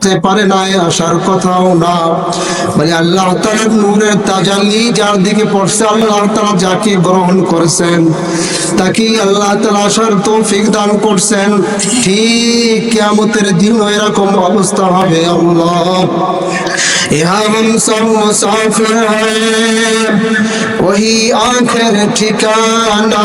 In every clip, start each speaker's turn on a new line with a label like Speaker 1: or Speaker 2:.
Speaker 1: হতে পারে না এ আসার কথাও না মানে আল্লাহ তাআলার নূরের তাজাল্লি যার দিকে পড়ছে আল্লাহ তাআলা যাকে গ্রহণ করেছেন তাকে আল্লাহ তাআলা আসার তৌফিক দান করছেন ঠিক কিয়ামতের দিন এরকম অবস্থা হবে আল্লাহ यहाँ हम सब मुसाफिर हैं वही आखिर ठिकाना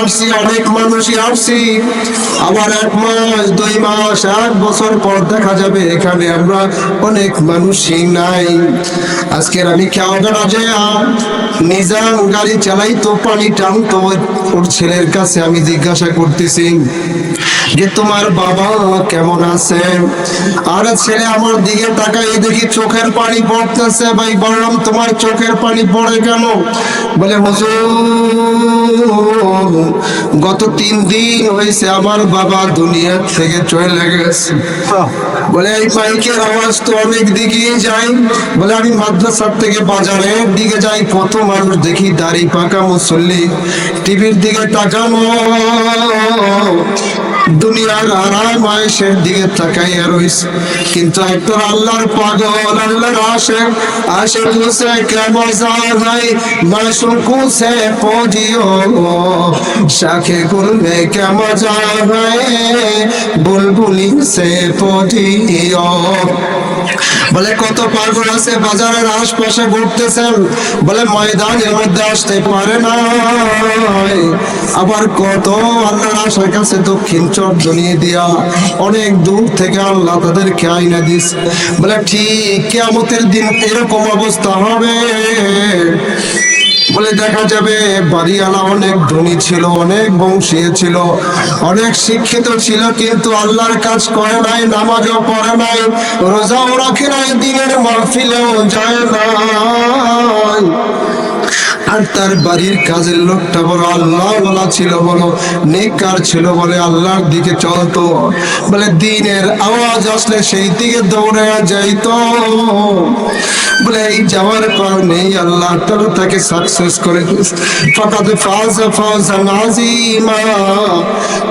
Speaker 1: আসছি, অনেক মানুষই আসছি। আবার এক মাস, দুই মাস বছর পর দেখা যাবে, এখানে আমরা অনেক মানুষই নাই। আজকের আমি নিজাম গাড়ি চালাই তো পানি টানতো ওর ছেলের কাছে আমি জিজ্ঞাসা করতেছি যে, তোমার বাবা কেমন আছে? আর ছেলে আমার দিকে তাকাই দেখি চোখের পানি পড়তেছে ভাই, বললাম, তোমার চোখের পানি পড়ে কেন? বলে, হুজুর গত তিন দিন হয়েছে আমার বাবা দুনিয়া থেকে চলে গেছে। বলে এই মাইকের আওয়াজ তো অনেক দিকে যাই বলে আমি মাদ্রাসার থেকে বাজারের দিকে যাই কত মানুষ দেখি দাড়ি পাকা মুসল্লি। টিভির দিকে তাকানো। দুনিয়ার আরাম মায়েশের দিকে তাকাইয়া রইছে কিন্তু একটা আল্লাহর পাগল আল্লাহর আশেক আশেক সে কে মজার নাই। মাসুকু সে পজিও শাখে কুলবে কে মজা হয় বুলবুলি সে পজিও বলে, কত পাগল আছে, বাজারের আশপাশে ঘুরতেছেন? বলে ময়দানের মধ্যে আসতে পারে না। আবার কত আল্লাহর আশার কাছে দক্ষিণ চর জ্বলিয়ে দিয়া অনেক দূর থেকে আল্লাহ তাদেরকে আইনা দিস। বলে, ঠিক কেমতের দিন এরকম অবস্থা হবে। বলে দেখা যাবে, বাড়িওয়ালা অনেক ধনী ছিল, অনেক বংশীয় ছিল, অনেক শিক্ষিত ছিল, কিন্তু আল্লাহর কাজ করে নাই, নামাজও পড়ে নাই, রোজাও রাখে নাই, দিনের মাহফিলেও যায় নাই। আর তার বাড়ির কাজের লোকটা বড় আল্লাহ বলা ছিল বলো নেকার ছিল বলে আল্লাহর দিকে চলতো। বলে, দিনের আওয়াজ আসলে সেই দিকে দৌড়ে যাইতো। বলে, এই যাওয়ার কারণে আল্লাহ তাআলা তাকে সাকসেস করে ফাকাদ ফাজা ফাওজান আযীমা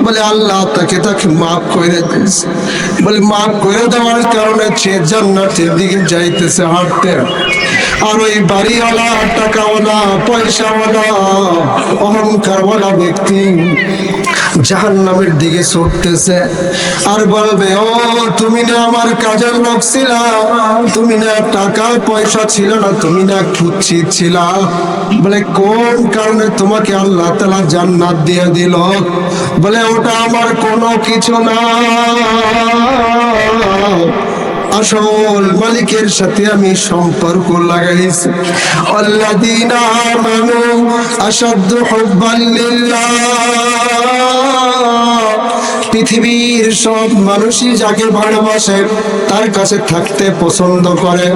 Speaker 1: বলে, আল্লাহ তাকে তাকে মাফ করে দিয়েছে। বলে, মাফ করে দেওয়ার কারণে সে জান্নাতের দিকে যাইতেছে হাঁটতে। আর ওই বাড়িওয়ালা টাকাওয়ালা পয়সাওয়ালা অহংকারওয়ালা ব্যক্তি জাহান নামের দিকে ছুটতেছে। আর বলবে, ও, তুমি না আমার কাজের লোক ছিল। তুমি না টাকা পয়সা ছিল না, তুমি না খুঁজছি ছিল। বলে, কোন কারণে তোমাকে আল্লাহ তালা জান্নাত দিয়ে দিল? বলে, ওটা আমার কোনো কিছু না। আসল মালিকের সাথে আমি সম্পর্ক লাগাইছি। আল্লাদিনা আমানু পৃথিবীর সব মানুষই যাকে ভালোবাসে, তার কাছে থাকতে পছন্দ করে।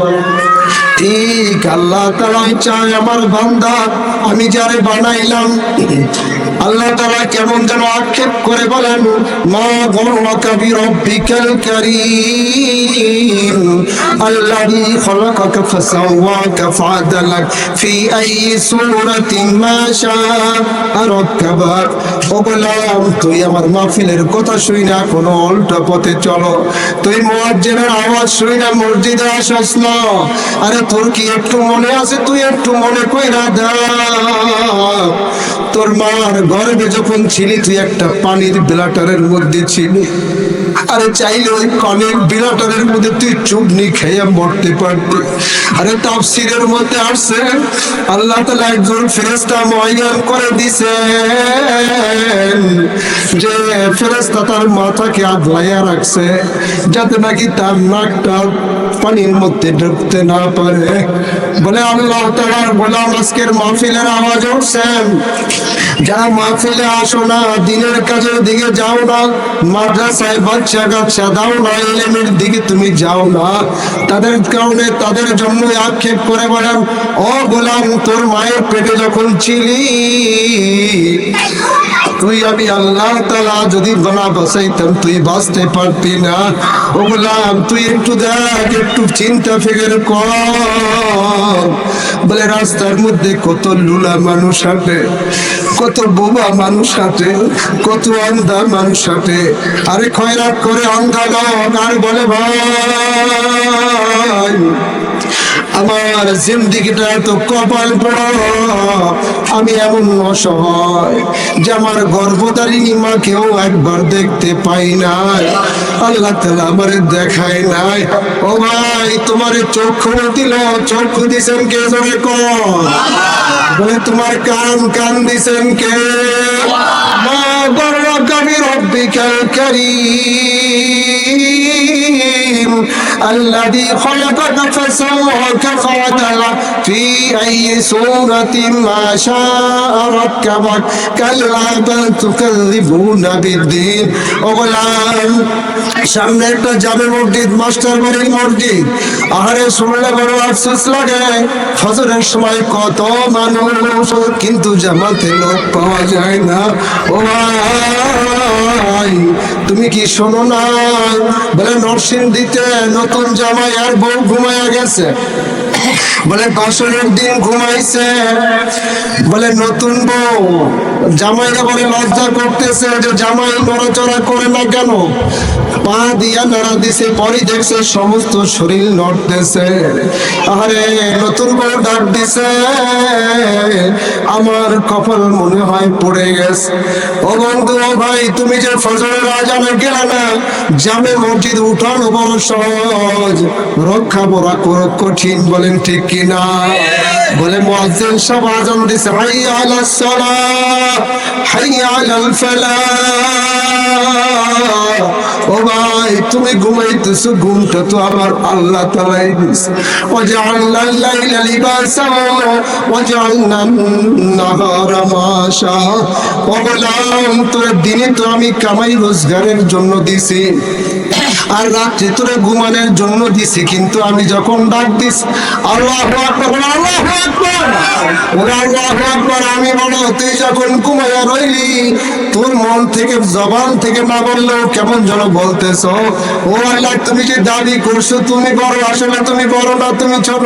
Speaker 1: ঠিক, আল্লাহ তালাই চায় আমার বান্দা, আমি যারে বানাইলাম। আল্লাহ তালা কেমন যেন আক্ষেপ করে বলেন, মা তুই আমার কথা শুই না, কোনো উল্টা পথে চলো। তুই মুয়াজ্জিনের আওয়াজ শুই না, মসজিদে আসস না। আরে তোর কি একটু মনে আছে? তুই একটু মনে কইরা দা। তোর মার গর্বে যখন ছিলি, তুই একটা পানির ব্লাটারের মধ্যে ছিলি। আরে চাইলে ওই কনের বিলাটারের মধ্যে তুই চুবনি খেয়ে মরতে পারতি। আরে তাফসিরের মধ্যে আসছে, আল্লাহ তালা একজন ফেরেস্তা ময়গান করে দিছে যে ফেরেস্তা তার মাথাকে আগলাইয়া রাখছে যাতে নাকি তার নাকটা পানির মধ্যে ঢুকতে না পারে। বলে আল্লাহ তালার গোলাম আজকের মাহফিলের আওয়াজ উঠছেন যারা মাহফিলে আসো না, দিনের কাজের দিকে যাও না, মাদ্রাসায় বাচ্চা কাচ্চা দাও না ইলেমের দিকে তুমি যাও না। তাদের কারণে তাদের জন্য আক্ষেপ করে বলেন, ও গোলাম, তোর মায়ের পেটে যখন ছিলি তুই আমি আল্লাহ তালা যদি গলা বসাইতাম, তুই বাঁচতে পারতি না। ও বললাম তুই একটু দেখ, একটু চিন্তা ফিকের কর। বলে রাস্তার মধ্যে কত লুলা মানুষ হাঁটে, কত বোবা মানুষ হাঁটে, কত অন্ধা মানুষ হাঁটে। আরে খয়রাত করে অন্ধা লোক আর বলে ভাই আমার জিন্দিগিটা এত কপাল পড়া। আমি এমন অসহায় যে আমার গর্ভধারিণী মাকেও একবার দেখতে পাই নাই। আল্লাহ তালা আমার দেখায় নাই। ও ভাই, তোমার চক্ষু দিল চক্ষু দিছেন কে জনে বলে, তোমার কান কান দিছেন কে? মা বড় কবি রব্বিকাল করিম। الذي خلقك فسواك فعدلك في أي صورة ما شاء ركبك كلا بل تكذبون بالدين وغلام সামনে একটা জামে মসজিদ মাস্টার বাড়ির মসজিদ আহারে শুনলে বড় আফসোস লাগে ফজরের সময় কত মানুষ কিন্তু জামাতে লোক পাওয়া যায় না ও ভাই তুমি কি শোনো না বলে নরসিংদীতে নতুন জামাই আর বউ ঘুমায়া গেছে। বলে বাসনের দিন ঘুমাইছে। বলে নতুন বউ, জামাইরা বলে লজ্জা করতেছে যে জামাই নড়াচড়া করে না কেন? পা দিয়া নাড়া দিছে পরে দেখছে সমস্ত শরীর নড়তেছে। আরে, নতুন বউ ডাক দিছে, আমার কপাল মনে হয় পড়ে গেছে। ও বন্ধু, ও ভাই, তুমি যে ফজরের আজানে গেলে না জামে মসজিদ উঠানো বড় সহজ, রক্ষা বড়া কঠিন বলেন ঠিক কিনা? বলে দিছে আলাল ও ভাই, তুমি ঘুমাইতেছো, ঘুমটা তো আমার আল্লাহ তালাই দিছে। ও তোর দিনে তো আমি কামাই রোজগারের জন্য দিছি, আর রাত্রে তোরে ঘুমানোর জন্য দিছি, কিন্তু আমি যখন ডাক দিস আমি যখন রইলি। তোর মন থেকে, জবান থেকে না বললেও কেমন যেন বলতেছ। ও আল্লাহ, তুমি দাবি করছ, তুমি বড়, আসলে তুমি বড় না, তুমি ছোট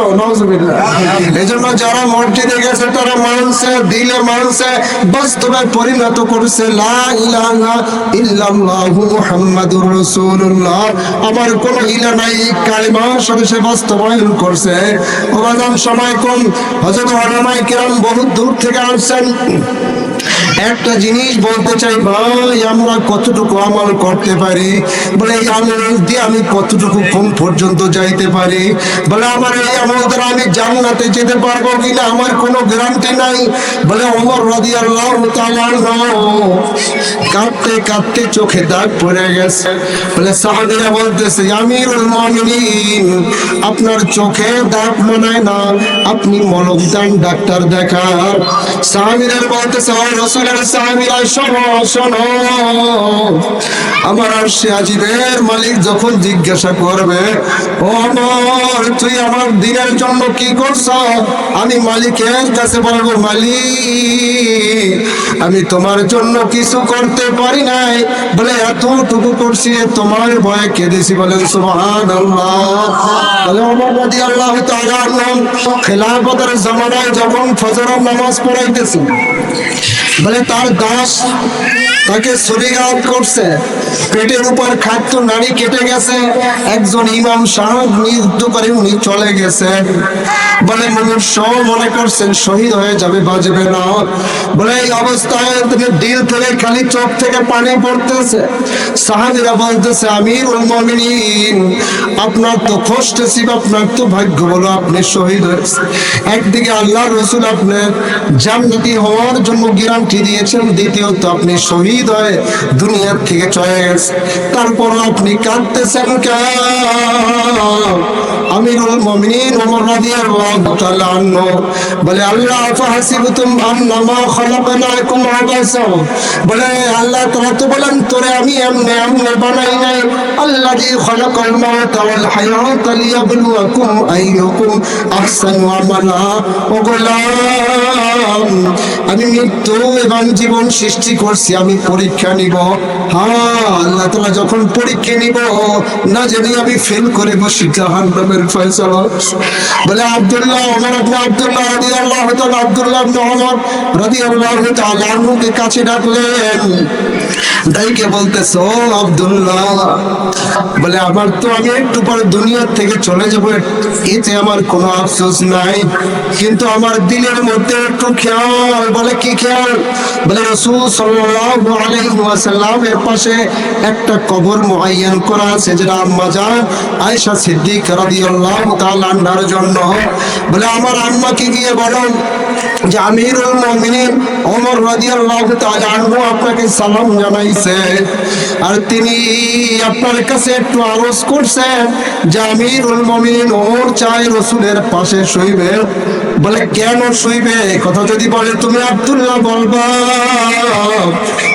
Speaker 1: যারা মসজিদে গেছে, তারা মানুষে দিলে মানুষে বাস্তবে পরিণত করছে, লা মুহাম্মাদুর রাসূলুল্লাহ। আমার কোন ইলা নাই, কালিমার সাথে বাস্তবায়ন করছে। ওবাদান সময় কম। হজরত ওলামায়ে কেরাম বহু দূর থেকে আসছেন একটা জিনিস বলতে চাই, ভাই, আমরা কতটুকু আমল করতে পারি? বলে, এই আমল দিয়ে আমি কতটুকু কোন পর্যন্ত যাইতে পারি? বলে, আমার এই আমল দ্বারা আমি জান্নাতে যেতে পারব কিনা আমার কোনো গ্যারান্টি নাই। বলে, ওমর রাদিয়াল্লাহু তাআলা কাঁদতে কাঁদতে চোখে দাগ পড়ে গেছে। বলে, সাহাবীরা বলতেছে, আমিরুল মুমিনিন, আপনার চোখে দাগ মানায় না। আপনি মলম দেন ডাক্তার দেখার সাহাবীরা বলতেছে, ও রাসূলের সাহাবীরা শোনো শোনো। আমার আর আজিবের মালিক যখন জিজ্ঞাসা করবে, ও আমার, তুই আমার দিনের জন্য কি করছ? আমি মালিকের কাছে বলব, মালিক, আমি তোমার জন্য কিছু করতে পারি নাই। বলে, এতটুকু করছি তোমার ভয়ে কেঁদেছি। বলেন তাআলা আনহু খেলাফতের জামানায় যখন ফজর নামাজ পড়াইতেছে বলে তার দাস তাকে শরীরাত করছে। পেটের উপর খাদ্য নারী কেটে গেছে। একজন ইমাম সাহেব মৃত্যু করে উনি চলে গেছেন বলে মনুষ্য মনে করছেন শহীদ হয়ে যাবে বাজবে না। বলে, এই অবস্থায় থেকে দিল থেকে খালি চোখ থেকে পানি পড়তেছে। সাহাবিরা বলতেছে, আমির মমিনিন, আপনার তো কষ্ট ছিল আপনার তো ভাগ্য বলো, আপনি শহীদ হয়েছে একদিকে আল্লাহ রসুল আপনার জান্নাতি হওয়ার জন্য আংটি দিয়েছেন। দ্বিতীয়ত, আপনি শহীদ হয়ে দুনিয়ার থেকে চলে গেছে তারপর আপনি কাঁদতেছেন আমিরুল ওমর বলে, আল্লাহ আন্নামা খলাকনাকুম বলে, আল্লাহ তো বলেন, তোরে আমি এমনে বানাই নাই। আল্লাযী খলাকাল মাউত ওয়াল হায়াত লিয়াবলুয়াকুম আইয়ুকুম আহসানু আমালা ও গোলাম। আমি মৃত্যু এবং জীবন সৃষ্টি করছি, আমি পরীক্ষা নিব। হ্যাঁ আল্লাহ যখন পরীক্ষা নিব, না জানি আমি ফেল করে বসি, জাহান নামের ফয়সালা। বলে আব্দুল্লাহ, ওমর আপনি আব্দুল্লাহ রাদি আল্লাহ আব্দুল্লাহ ওমর রাদি আল্লাহ আনহুকে কাছে ডাকলেন। বলতেছ বলে আমার তো আমি একটু পরে দুনিয়ার থেকে চলে যাব, এতে আমার কোনো আফসোস নাই। কিন্তু আমার দিলের মধ্যে একটু খেয়াল, বলে কি খেয়াল? বলে রসুল ওয়াসাল্লামের পাশে একটা কবর মুআয়্যান করা আছে, যেটা আয়েশা সিদ্দিক জন্য। বলে, আমার আম্মাকে গিয়ে বলেন যে আমিরুল ওমর রাদিয়াল্লাহু আনহু আপনাকে সালাম জানাইছে। আর তিনি আপনার কাছে একটু আরজ করছেন যে, আমিরুল মুমিনিন ওমর চাই রসুলের পাশে শুইবে বলে কেন শুইবে? কথা যদি বলে তুমি আব্দুল্লাহ বলবা।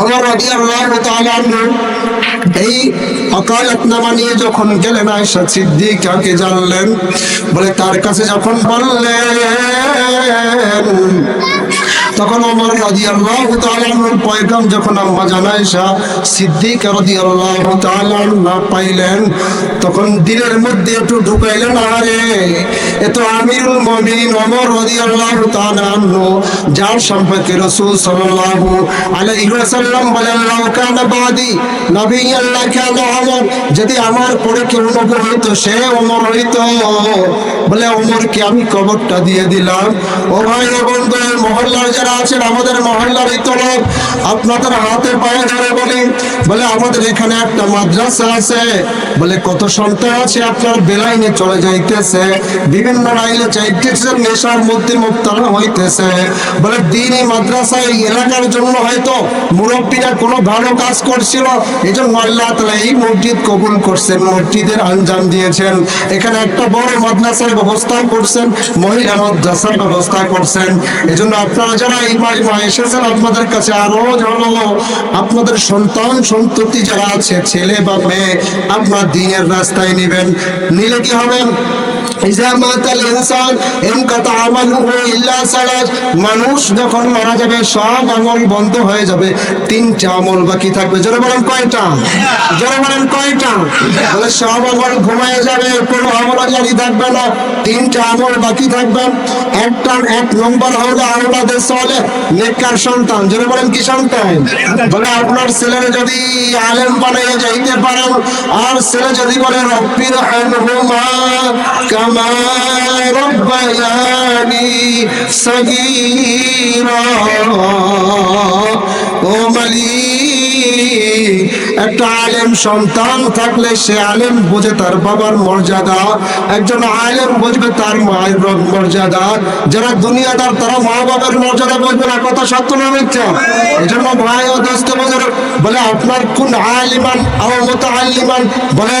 Speaker 1: ওমর রাদিয়াল্লাহু তাআলা আনহু এই অকালতনামা নিয়ে যখন গেলেন আয়েশা সিদ্দিকাকে জানলেন। বলে, তার কাছে যখন বললেন তখন আমার রাদিয়াল্লাহু তাআলা আনহুর পয়গাম যখন আম্মা জানাইশা সিদ্দিক রাদিয়াল্লাহু তাআলা আনহা পাইলেন, তখন দিলের মধ্যে একটু ঢুকাইলেন আরে এ তো আমিরুল মুমিনিন ওমর রাদিয়াল্লাহু তাআলা আনহু, যার সম্পর্কে রাসূল সাল্লাল্লাহু আলাইহি ওয়াসাল্লাম বলেন, লাউ কানা বাদি নবিয়ান লাকানা ওমর যদি আমার পরে কেউ নবী হইতো, সে ওমর হইতো। বলে ওমরকে আমি কবরটা দিয়ে দিলাম। ও ভাই বন্ধু, মহল্লার আছেন আমাদের মহল্লার এই আপনাদের হাতে পায়ে ধরে বলি, বলে আমাদের এখানে একটা মাদ্রাসা আছে। বলে কত সন্তান আছে আপনার? বেলাইনে চলে যাইতেছে। বিভিন্ন লাইনে চাইতেছে নেশার মধ্যে মুক্তালা হইতেছে। বলে দিন এই মাদ্রাসায়, এই এলাকার জন্য হয়তো মুরব্বীরা কোনো ভালো কাজ করছিল। এই জন্য আল্লাহ তালা এই মসজিদ কবুল করছেন, মসজিদের আঞ্জাম দিয়েছেন। এখানে একটা বড় মাদ্রাসার ব্যবস্থা করছেন, মহিলা মাদ্রাসার ব্যবস্থা করছেন। এই জন্য আপনারা যারা এই মা এসেছেন আপনাদের কাছে আরও জানালো আপনাদের সন্তান, সন্ততি যারা আছে, ছেলে বা মেয়ে, আপনার দিনের রাস্তায় নেবেন, নিলে কি হবে? ইজা মাতাল ইনসান ইনকাতা আমালুহু ইল্লা সালাত। মানুষ যখন মারা যাবে, সব আমল বন্ধ হয়ে যাবে। তিনটা আমল বাকি থাকবে। জোরে বলেন কয়টা? জোরে বলেন কয়টা? বলে, সব আমল ঘুমায় যাবে, কোনো আমল জারি থাকবে না। তিনটা আমল বাকি থাকবে। একটা, এক নম্বর হলো আওলাদের সলে নেককার সন্তান। জোরে বলেন কি সন্তান? বলে, আপনার ছেলের যদি আলেম বানিয়ে যাইতে পারেন, আর ছেলে যদি বলে রব্বির হানহুমা কামা রব্বায়ানি সগীরা ও মালিক। একটা আলেম সন্তান থাকলে সে আলেম বোঝে তার বাবার মর্যাদা। একজন আলেম বুঝবে তার মায়ের মর্যাদা। যারা দুনিয়াদার, তারা মা বাবার মর্যাদা বুঝবে না। কথা সত্য না মিথ্যা? এই জন্য ভাই ও দোস্ত বলে আপনার কোন আলিমান আও মুতাআল্লিমান বলে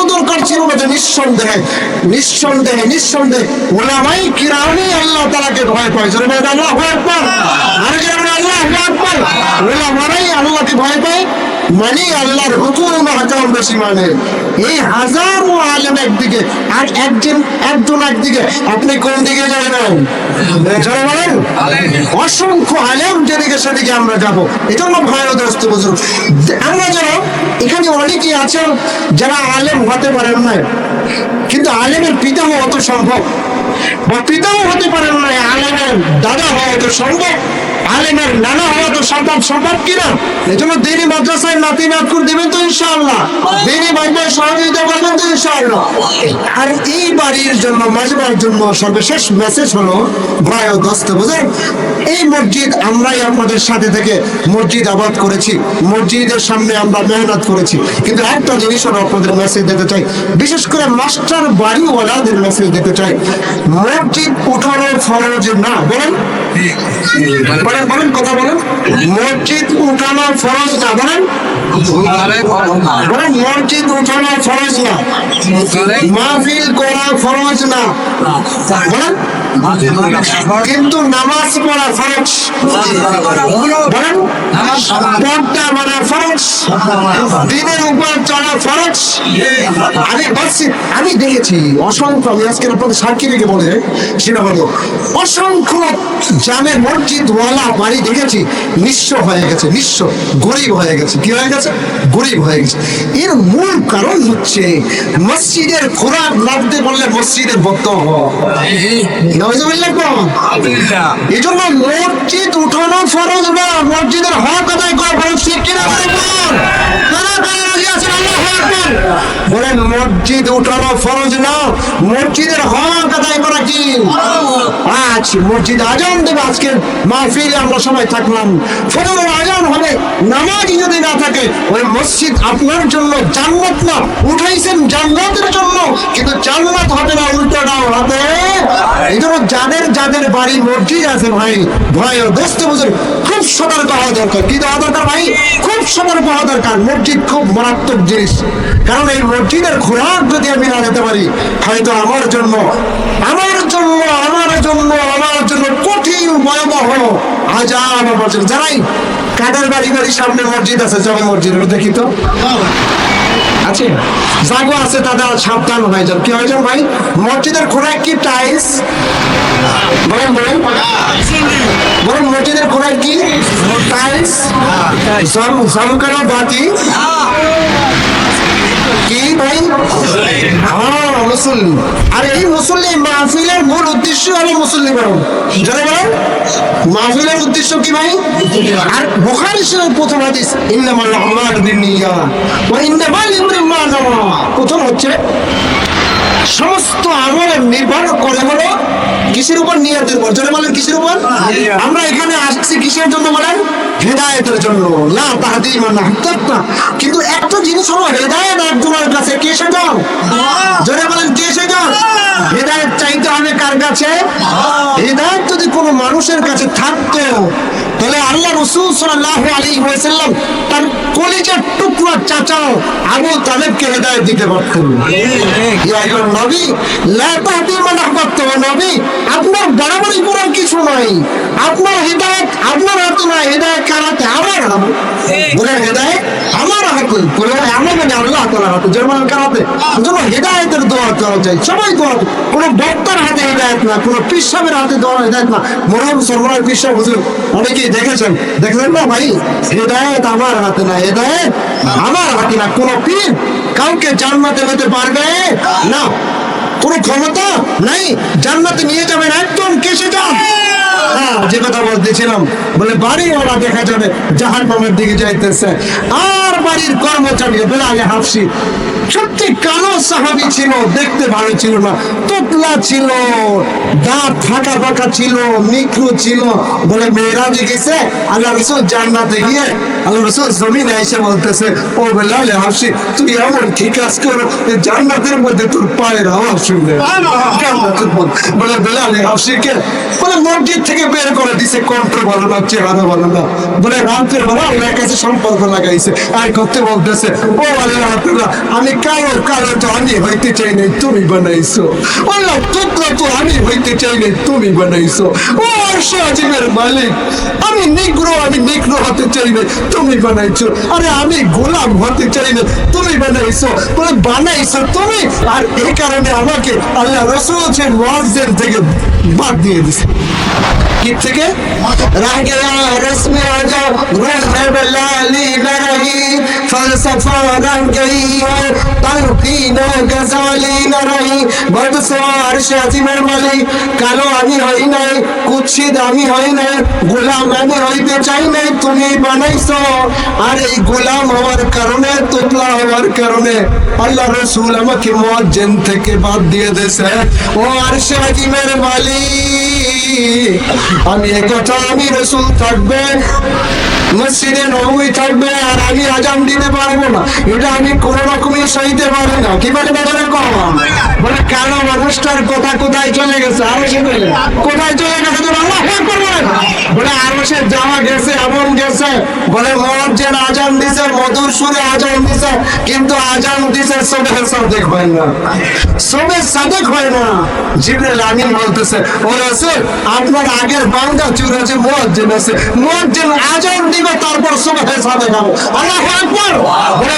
Speaker 1: বলে নিঃসন্দেহে নিঃসন্দেহে নিঃসন্দেহে ওলামাই কিরামই আল্লাহ তালাকে ভয় পায়। আল্লাহ ভয় আল্লাহু আল্লাহ আল্লাহু আকবার। ওলামারাই ভয় পায়। মানে আল্লাহর হুকুম হাকাম বেশি মানে। এই হাজারো আলেম একদিকে, আর একজন একজন একদিকে, আপনি কোন দিকে যাবেন? অসংখ্য আলেম যেদিকে সেদিকে আমরা যাব। এজন্য ভয় দোস্ত বুঝুন আমরা যারা, এখানে অনেকেই আছেন যারা আলেম হতে পারেন না কিন্তু আলেমের পিতা অত সম্ভব। বা পিতাও হতে পারেন না আলেমের দাদা হওয়া তো সম্ভব। আলেমের নানা হওয়া তো সম্ভব সম্ভব কিনা? এই জন্য দিনী মাদ্রাসায় নাতি নাতকুর দিবেন তো ইনশাআল্লাহ। দিনী ভাইদের সহযোগিতা করবেন তো ইনশাআল্লাহ। আর এই বাড়ির জন্য মাজবার জন্য সর্বশেষ মেসেজ হলো ভয় ও দস্ত বুঝেন এই মসজিদ আমরাই আপনাদের সাথে থেকে মসজিদ আবাদ করেছি। মসজিদের সামনে আমরা মেহনত করেছি। কিন্তু একটা জিনিস হলো আপনাদের মেসেজ দিতে চাই। বিশেষ করে মাস্টার বাড়িওয়ালাদের মেসেজ দিতে চাই। মসজিদ উঠানোর ফরজ না বলেন? বলেন বলেন কথা বলেন। মসজিদ উঠানো ফরজ না বলেন। বলেন মসজিদ উঠানো ফরজ না। মাহফিল করা ফরজ না। বলেন। কিন্তু নামাজ পড়া ফরজ। বলেন পর্দা মানা ফরজ দিনের উপর চলা ফরজ। আমি বলছি আমি দেখেছি অসংখ্য আমি আজকে আপনাদের সাক্ষী রেখে বলে সেটা অসংখ্য জামের মসজিদ ওয়ালা বাড়ি দেখেছি নিঃস্ব হয়ে গেছে নিঃস্ব গরিব হয়ে গেছে। কি হয়ে গেছে? গরিব হয়ে গেছে। এর মূল কারণ হচ্ছে মসজিদের খোরাক লাগতে বললে মসজিদের বক্তব্য এই জন্য মসজিদ উঠানো ফরজ না মসজিদের হক আদায় করা ফরজ ঠিক কিনা বলেন মসজিদ উঠানো ফরজ না, মসজিদের হক আদায় করা কি? আজ মসজিদ আজান দেবে আজকে মাহফিলে আমরা সবাই থাকলাম। ফজরের হবে। নামাজই যদি না থাকে, ওই মসজিদ আপনার জন্য জান্নাত না। উঠাইছেন জান্নাতের জন্য, কিন্তু জান্নাত হবে না উল্টোটাও হবে। এই জন্য যাদের যাদের বাড়ি মসজিদ আছে ভাই ভয় ও দোস্ত বুঝুন খুব সতর্ক হওয়া দরকার। কি হওয়া দরকার ভাই? খুব সতর্ক হওয়া দরকার। মসজিদ খুব মারাত্মক জিনিস। কারণ এই মসজিদের খোরাক যদি আমি না যেতে পারি, হয়তো আমার জন্য আমার জন্য আমার জন্য আমার জন্য কঠিন, ভয়াবহ আজান বলছেন জানাই কাদের বাড়ি বাড়ি সামনে মসজিদ আছে, জামে মসজিদ দেখি তো। আছে? জাগো আছে দাদা সাবধান হয়ে যান। কি হয়ে ভাই? মসজিদের খোরাক কি টাইলস বলেন বলেন। বলেন, মসজিদের খোরাক কি টাইলস জমকানো বাতি হ্যাঁ জানে প্রথম হচ্ছে, সমস্ত আমল নির্ভর করে হলো কিসের উপর উপর। জোরে বলেন কিসের উপর? আমরা এখানে আসছি কিসের জন্য বলেন? হেদায়েতের জন্য। না তাহাদি মানা কিন্তু একটা জিনিস হলো হেদায়েত একজনের কাছে কে যাও জোরে বলেন, কে যাও হেদায়েত চাইতে হবে কার কাছে? হেদায়েত যদি কোনো মানুষের কাছে থাকতো তাহলে আল্লাহ রসুল সাল্লাল্লাহু আলাইহি ওয়াসাল্লাম তার কলিজার টুকরা চাচাও আবু তালেবকে হেদায়েত দিতে পারতেন। নবী, লা তাহদি মান আহবাবতা নবী, আপনার বাড়াবাড়ি করার কিছু নাই। আপনার হেদায়েত আপনার হাতে না হেদায়েত কার হাতে? আমার। হেদায়েত হাতে হাতে হাতে? হাতে না হাতে না অনেকেই দেখেছেন। না ভাই? হেদায়েত আমার হাতে না, হেদায়েত আমার হাতে না। কোনো পীর কাউকে জান্নাতে যেতে পারবে না। কোনো ক্ষমতা নাই, জান্নাতে নিয়ে যাবে যে কথা বলে বাড়ি ওরা দেখা যাবে জাহান নামের দিকে যাইতেছে। আর বাড়ির কর্মচারী বেলালে হাফসি সত্যি কালো সাহাবি ছিল দেখতে ভালো ছিল না তোতলা ছিল দাঁত ফাঁকা ফাঁকা ছিল মিক্রু ছিল। বলে মেয়েরা গেছে আল্লাহ রসুল জান্নাতে গিয়ে আল্লাহ রসুল জমিনে এসে বলতেছে ও বেলালে হাফসি তুই এমন কি কাজ করো জান্নাতের মধ্যে তোর পায়ের আওয়াজ শুনবে। বলে বেলালে হাফসিকে বলে মসজিদ থেকে বের করে দিছে কণ্ঠ ভালো না চেহারা ভালো না। বলে রাতের বেলা আল্লাহর কাছে সম্পর্ক লাগাইছে। আর করতে বলতেছে ও আল্লাহ আল্লাহ, আমি কারও কারও তো আমি হইতে চাই নাই তুমি বানাইছো। আল্লাহ টুকরা তো আমি হইতে চাই নাই তুমি বানাইছো। ও অর্শ আজিমের মালিক আমি নিগ্র আমি নিগ্র হতে চাই না। তুমি বানাইছো। আরে, আমি গোলাম হতে চাই না। তুমি বানাইছো। বলে, বানাইছো তুমি? আর এই কারণে আমাকে আল্লাহ রসুল হোসেন ওয়াজদের থেকে বাদ দিয়ে দিছে। কি থেকে? রাগরা রসমে আজব লালি নরহি ফলসফা রং গই না গজালি নরহি। বদ সওয়ার শাজি কালো আমি হই নাই কুচ্ছিদ আমি হই নাই, গোলাম আমি হইতে চাই নাই তুমি বানাইছো। আর এই গোলাম হওয়ার কারণে, তোতলা হওয়ার কারণে আল্লাহ রসুল আমাকে মুয়াজ্জিন থেকে বাদ দিয়ে দেছে ও আর শাহিমের মালিক, আমি এ আমি রসুল থাকবে। মসজিদে নবী থাকবে আর আমি আজাম দিতে পারব না। এটা আমি কোন রকমই সইতে পারি না। কি বলে কম বলে, কেন মানুষটার কথা কোথায় চলে গেছে? আরও সে কোথায় চলে গেছে আল্লাহু। বলে, আরও সে যাওয়া গেছে, এমন গেছে। বলে দিছে, মধুর সুরে দিছে, কিন্তু দিছে সবে সাদেক হয় না। সবে সাদেক হয় না। বলতেছে ও আপনার আগের বান্দা চুর আছে মুয়াজ্জিন আছে। মুয়াজ্জিন আজান দিবে, তারপর সবে সাদেক হবে আল্লাহু আকবার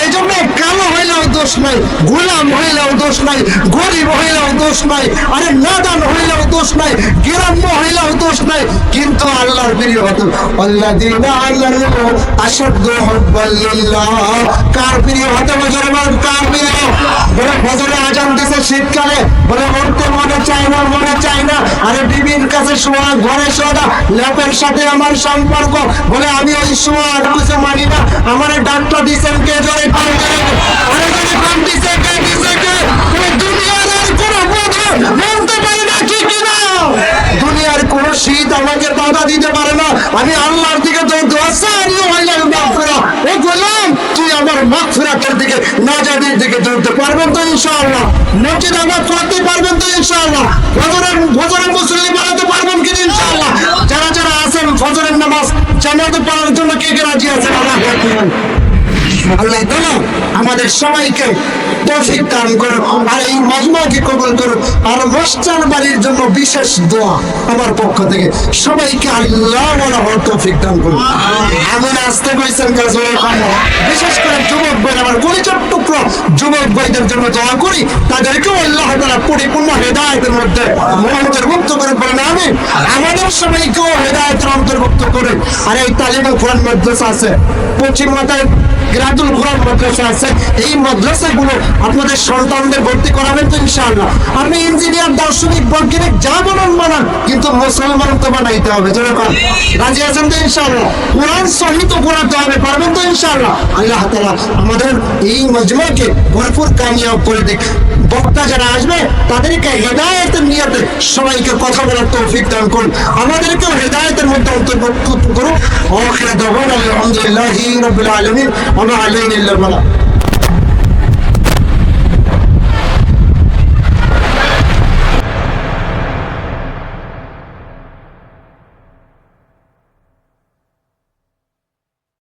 Speaker 1: এই জন্য কালো হইলেও দোষ নাই, গোলাম হইলেও দোষ নাই, গরিব হইলেও দোষ নাই, আরে নাদান হইলেও দোষ নাই, গ্রাম্য হইলেও দোষ নাই, কিন্তু আল্লাহর প্রিয় হতো আল্লাযীনা আমানু আশাদ্দু হুব্বাল লিল্লাহ। কার প্রিয় হতে বছর বার কার প্রিয়? বলে ফজরে আজান দিছে শীতকালে, বলে উঠতে মনে চায় না, মনে চায় না। আরে বিবির কাছে শোয়া, ঘরে শোয়া ল্যাপের সাথে আমার সম্পর্ক। বলে আমি ওই আমার ডাক্তার দিছেন কে তুমি দুনিয়ার আর কোনো শীত আমাকে বাধা দিতে পারে না। আমি আল্লাহর দিকে তো দোয়া চাই আল্লাহ মাগফিরা ও গোলাম, তুই আমার মাগফিরাতের দিকে নাজাদের পারবেন তো ইনশাআল্লাহ? মসজিদ আমার পড়তে পারবেন তো ইনশাআল্লাহ? কে রাজি আছেন আল্লাহ। আল্লাহ তাআলা আমাদের সবাইকে তৌফিক দান করুন আর এই মজমাকে কবুল করুন আর মস্তান বাড়ির জন্য বিশেষ দোয়া আমার পক্ষ থেকে। সবাইকে আল্লাহ বলা হওয়ার তৌফিক দান করুন। আমি আসতে কইছেন বিশেষ করে যুবক ভাই আমার কলিজার টুকরো যুবক ভাইদের জন্য দোয়া করি। তাদেরকেও আল্লাহ তাআলা পরিপূর্ণ হেদায়েতের মধ্যে অন্তর্ভুক্ত করে বলেন আমি আমাদের সবাইকেও হেদায়েতের অন্তর্ভুক্ত করে। আর এই তালিমা কোরআন মাদ্রাসা আছে। পশ্চিম মাথায় গ্রাদুল কোরআন মাদ্রাসা আছে, এই মাদ্রাসাগুলো আপনাদের সন্তানদের ভর্তি করাবেন তো ইনশাআল্লাহ। আপনি ইঞ্জিনিয়ার, দার্শনিক, বৈজ্ঞানিক, যা বানান বানান কিন্তু মুসলমান তো বানাইতে হবে রাজি আছেন তো ইনশাআল্লাহ? কোরআন সহিত পড়াতে হবে, পারবেন তো ইনশাআল্লাহ? আল্লাহ তাআলা আমাদের এই মজমাকে ভরপুর কামিয়াব করে দিক। বক্তা যারা আসবে, তাদেরকে হেদায়েতের নিয়তে সবাইকে কথা বলার তৌফিক দান করুন। আমাদেরকেও হেদায়েতের মধ্যে অন্তর্ভুক্ত করুন। আলহামদুলিল্লাহি আলামিন। பண்ணலாம்